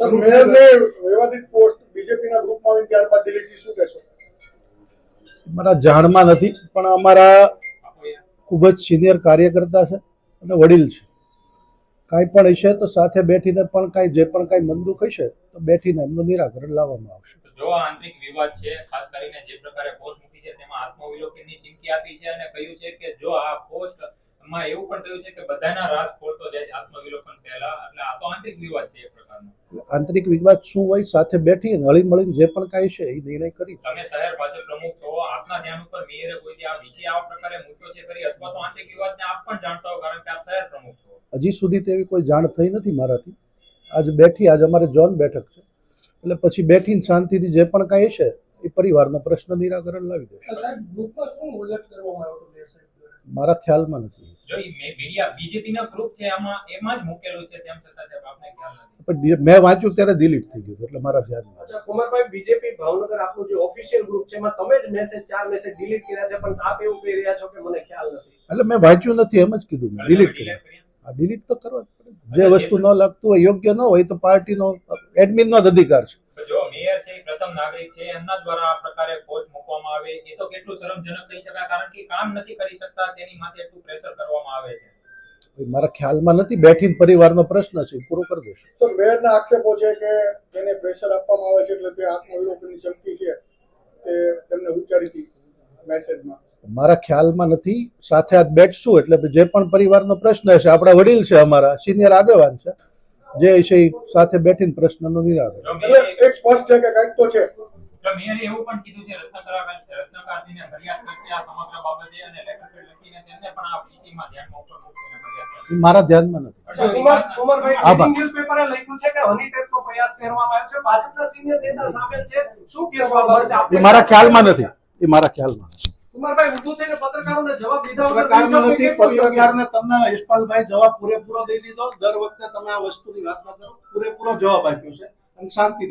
Sir મેયરને વિવાદિત post બીજેપીના ગ્રુપમાં આવીને ત્યારબાદ ડિલીટ શું કહેશો? મારા જાણમાં નથી પણ અમારા ખૂબ જ સિનિયર કાર્યકર્તા છે અને વડીલ છે. કાંઈ પણ હશે તો સાથે બેઠીને પણ કાંઈ જે પણ કાંઈ મન હશે તો બેઠીને એમનું નિરાકરણ લાવવામાં આવશે. જો આ આંતરિક વિવાદ છે ખાસ કરીને જે પ્રકારે પોસ્ટ મૂકી છે તેમાં આત્મવિલોકનની ચીમકી આપી છે અને કહ્યું છે કે જો આ પોસ્ટમાં એવું પણ કહ્યું છે કે બધાના રાજ ખોલતો જાય છે આત્મવિલોકન પહેલા એટલે આ તો આંતરિક વિવાદ છે આંતરિક વિવાદ શું હોય સાથે બેઠી હળી મળીને જે પણ કાંઈ છે એ નિર્ણય કરી. તમે શહેર ભાજપ પ્રમુખ છો આપના ધ્યાન ઉપર મેયરે કોઈ દી આ વિષય આવા પ્રકારે મૂક્યો છે કરી અથવા તો આંતરિક વિવાદને આપ પણ જાણતા હો કારણ કે આપ શહેર પ્રમુખ છો. હજી સુધી તેવી કોઈ જાણ થઈ નથી મારાથી. આજ બેઠી આજ અમારે જોન બેઠક છે. એટલે પછી બેઠીને શાંતિથી જે પણ કાંઈ છે એ પરિવારનો પ્રશ્ન નિરાકરણ લાવી દે સાહેબ ગ્રુપમાં શું ઉલ્લેખ કરવામાં આવ્યો હતો મેયર સાહેબ દ્વારા? મારા ખ્યાલમાં નથી. જો ઈ મે- મીડિયા બીજેપી ના ગ્રુપ છે આમાં એમાં જ મૂકેલું છે તેમ છતાં પણ મેં વાંચ્યું ત્યારે ડિલીટ થઈ ગયું એટલે મારા ધ્યાનમાં. અચ્છા કુમારભાઈ બીજેપી ભાવનગર આપનું જે ઓફિશિયલ ગ્રુપ છે એમાં તમે જ મેસેજ ચાર મેસેજ ડિલીટ કર્યા છે પણ આપ એવું કહી રહ્યા છો કે મને ખ્યાલ નથી. એટલે મેં વાંચ્યું નથી એમ જ કીધું ડિલીટ કર્યા? આ ડિલીટ તો કરવા જ પડે જે વસ્તુ ન લાગતું હોય યોગ્ય ન હોય તો પાર્ટીનો એડમિનનો જ અધિકાર છે. જો મેયર છે પ્રથમ નાગરિક છે એમના દ્વારા આ પ્રકારે પોસ્ટ મૂકવામાં આવે. એ તો કેટલું શરમજનક કહી શકાય કારણ કે કામ નથી કરી શકતા તેની માથે એટલું પ્રેશર કરવામાં આવે છે. મારા ખ્યાલમાં નથી બેઠીને પરિવારનો પ્રશ્ન છે પૂરો કરી દેશું સર મેયરના આક્ષેપો છે કે તેને પ્રેશર આપવામાં આવે છે એટલે તે આત્મવિલોકનની ચમકી છે તે તેમને ઉચ્ચારી હતી મેસેજમાં મારા ખ્યાલમાં નથી સાથે આજ બેઠશું એટલે જે પણ પરિવારનો પ્રશ્ન છે આપણા વડીલ છે અમારા સિનિયર આગેવાન છે જે છે સાથે બેઠીને પ્રશ્નનો નિરાકરણ. એક સ્પષ્ટ છે કે કંઈક તો છે. મેયરે એવું પણ કીધું છે રત્નકરા રત્નાકરજીને ફરિયાદ કરશે આ મારા ધ્યાનમાં નથી. અચ્છા કુમાર કુમારભાઈ આભાર. ન્યૂઝપેપરે લખ્યું છે કે હની ટ્રેપનો પ્રયાસ કરવામાં આવ્યો છે. ભાજપના સિનિયર નેતા સામેલ છે. શું કહેશો બાબતે? એ મારા ખ્યાલમાં નથી. એ મારા ખ્યાલમાં નથી. કુમારભાઈ ઊભું થઈને પત્રકારોને જવાબ દીધા પત્રકારનો નથી પત્રકારને તમને યશપાલભાઈ જવાબ પૂરેપૂરો દઈ દીધો. દર વખતે તમે આ વસ્તુની વાત ના કરો. પૂરેપૂરો જવાબ આપ્યો છે. અને શાંતિથી